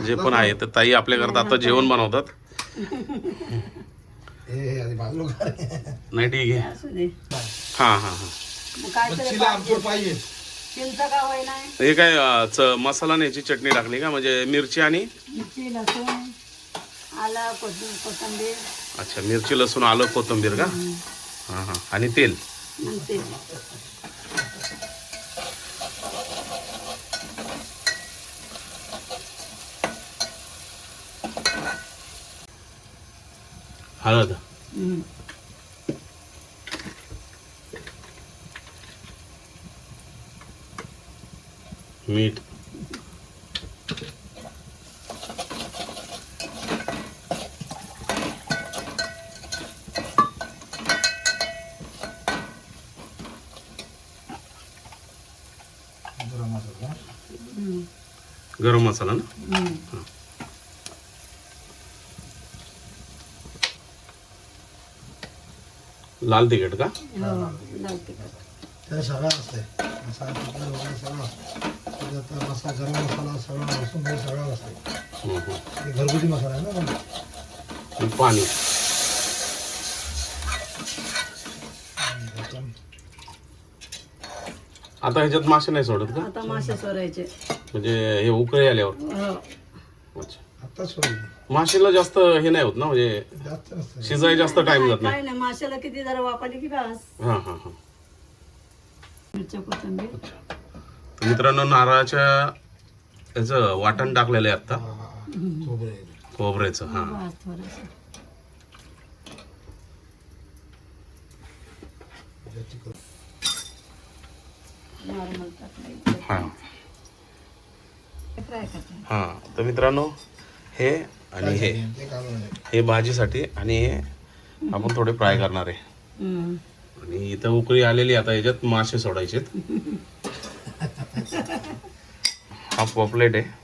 जे पण आहे तर ताई आपल्याकरता आता जेवण बनवतात. नाही ठीक आहे. हा हा हा. चिंच का हे काय अं, च- मसाला आणि याची चटणी टाकली का? म्हणजे मिरची आणि? मिरची लसूण आलं कोथिंबीर कोथिंबीर. अच्छा मिरची लसूण आलं कोथिंबीर का? हा हा. आणि तेल? आणि हळद. हम्म. मीठ गरम मसाला हम्म. गरम मसाला ना हम्म. लाल तिखट का हो लाल तिखट त्याला सगळं असते. मसाला तिखट वगैरे सगळं त्याच्यात मसाला गरम मसाला सगळं लसूण हे सगळं असते. हम्म, हम्म. हे घरगुती मसाला आहे ना पण आणि पाणी. त्याच्यात आता ह्याच्यात मासे नाही सोडत का? आता मासे सोरायचे म्हणजे हे उकळी आल्यावर. हो. अच्छा. आत्ताच सोडली माशीला जास्त हे नाही होत ना म्हणजे जास्त नसतं. शिजाय जास्त टाइम जात नाही. काय नाही. माशाला किती जरा वापरली की बस. हा हा हा. मिरच्या कोथिंबीर. तर मित्रांनो नारळाच्या याचं वाटण टाकलेलं आहे आता हा, हा, हा. खोबरं आहे. खोबऱ्याचं हा. बस थोडंसं. त्याच्यात तिखट. नॉर्मल टाकलं हा. फ्राय करते. हा. तर मित्रांनो हे आणि हे. हे भाजीसाठी आणि हे आपण थोडे फ्राय करणार आहे. हम्म. आणि इथं उकळी आलेली आता याच्यात मासे सोडायचे हा पॉपलेट आहे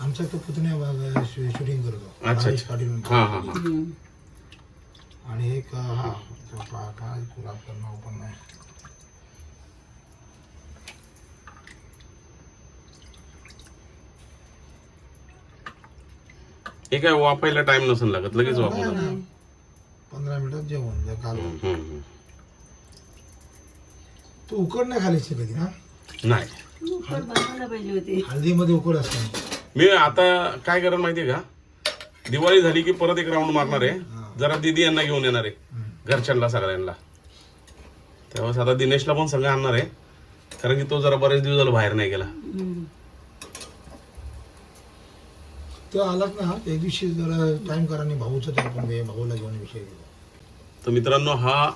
आमच्या तो पुतण्या शूटिंग करतो अच्छा. पाटील. हा हा हा. आणि एक हा तो पा- काय तुला आपलं नाव पण नाही हे काय टाइम नसेल लागत लगेच वाफवतात मिनिटात जेवण. तू उकड नाही खालीची कधी ना नाही. उकड बनवायला पाहिजे होती. हळदीमध्ये उकड असते. मी आता काय करेन माहितीये का? दिवाळी झाली की परत एक राऊंड मारणार आहे. जरा दिदी यांना घेऊन येणार आहे. घरच्यांना सगळ्यांना. तेव्हा आता दिनेशला पण सगळं आणणार आहे. कारण की तो जरा बरेच दिवस झाला बाहेर नाही गेला. तो आलाच ना एक दिवशी जरा टाइम करा आणि भाऊचं हे भाऊला घेऊन विषय तर मित्रांनो हा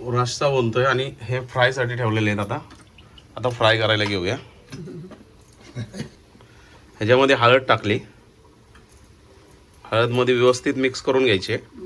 रस्सा बनतोय आणि हे फ्रायसाठी ठेवलेले आहेत आता. आता फ्राय करायला घेऊया. ह्याच्यामध्ये हळद टाकली. हळदमध्ये व्यवस्थित मिक्स करून घ्यायची. आहे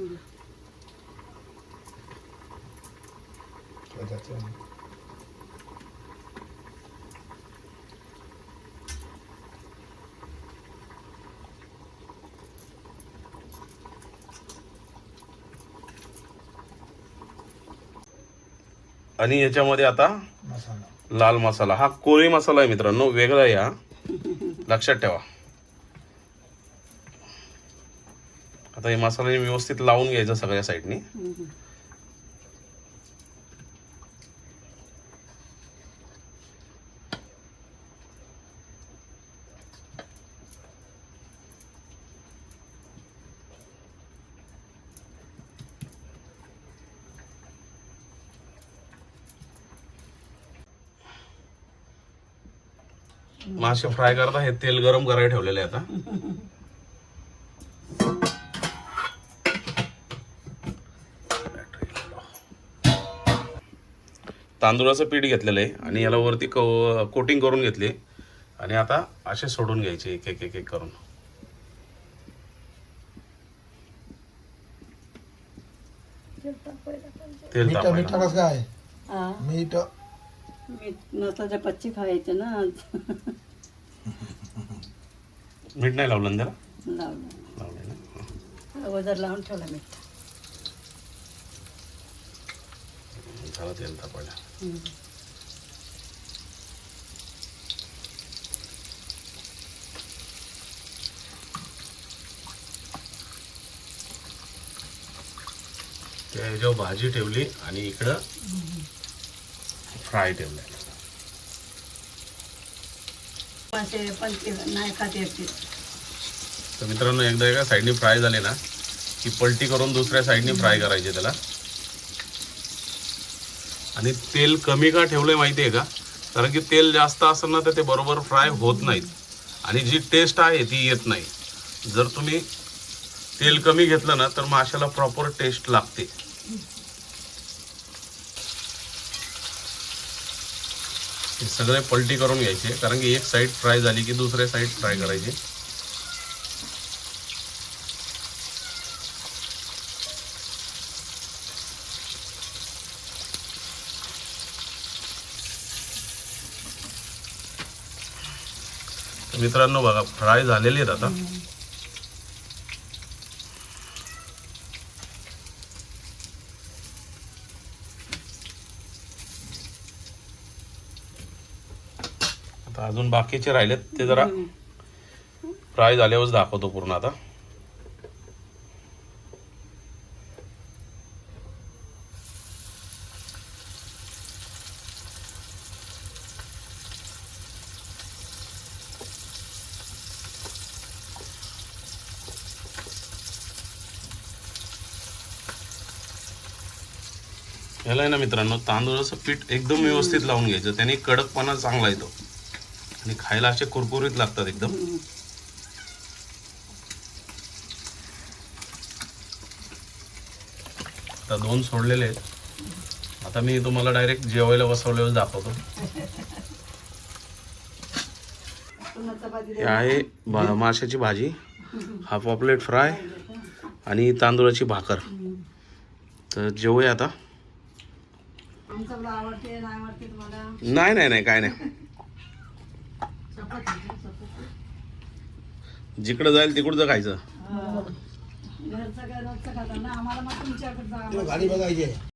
आणि याच्यामध्ये आता मसाला लाल मसाला. हा कोळी मसाला आहे मित्रांनो वेगळा या. लक्षात ठेवा. आता हे मसाला व्यवस्थित लावून घ्यायचा सगळ्या साईडनी. मासे फ्राय करता हे तेल गरम करायला ठेवलेले आहे आता. तांदूळाचं पीठ घेतलेलं आहे आणि याला वरती कोटिंग करून घेतली आणि आता असे सोडून घ्यायचे एक एक एक एक करून. तेल मीठ मीठ नसल्याच्या पच्ची खायचे ना आज. मीठ नाही लावलं ना त्याला? लावलं. ना. वजर लावून ठेवला मीठ. झालं तेल तापायला हम्म. त्या ह्याच्यावर भाजी ठेवली आणि इकडं फ्राय ठेवलाय. तर मित्रांनो एकदा एका साईडने फ्राय झाले ना की पलटी करून दुसऱ्या साईडने फ्राय करायचे त्याला. आणि तेल कमी का ठेवलंय माहिती आहे का? कारण की तेल जास्त असेल ना तर ते बरोबर फ्राय होत नाहीत. आणि जी टेस्ट आहे ती येत नाही. जर तुम्ही तेल कमी घेतलं ना तर माशाला प्रॉपर टेस्ट लागते. हे सगळे पलटी करून घ्यायचे कारण की एक साईड फ्राय झाली की दुसऱ्या साईड फ्राय करायची. मित्रांनो बघा फ्राय झालेली आहेत आता. अजून बाकीचे राहिलेत ते जरा फ्राय झाल्यावरच दाखवतो पूर्ण आता. याला आहे ना मित्रांनो तांदूळाचं पीठ एकदम व्यवस्थित लावून घ्यायचं. त्याने कडकपणा चांगला येतो. आणि खायला असे कुरकुरीत लागतात एकदम. आता दोन सोडलेले आहेत. आता मी तुम्हाला डायरेक्ट जेवायला बसवल्यावर दाखवतो. हे आहे माशाची भाजी. हा पॉपलेट फ्राय आणि तांदूळाची भाकर. तर जेवूया आता. नाही नाही नाही काय नाही. जिकडं जाईल तिकडचं खायचं. घरचं काय रोजचं खाता ना आम्हाला मग तुमच्याकडे गाडी बघायची आहे.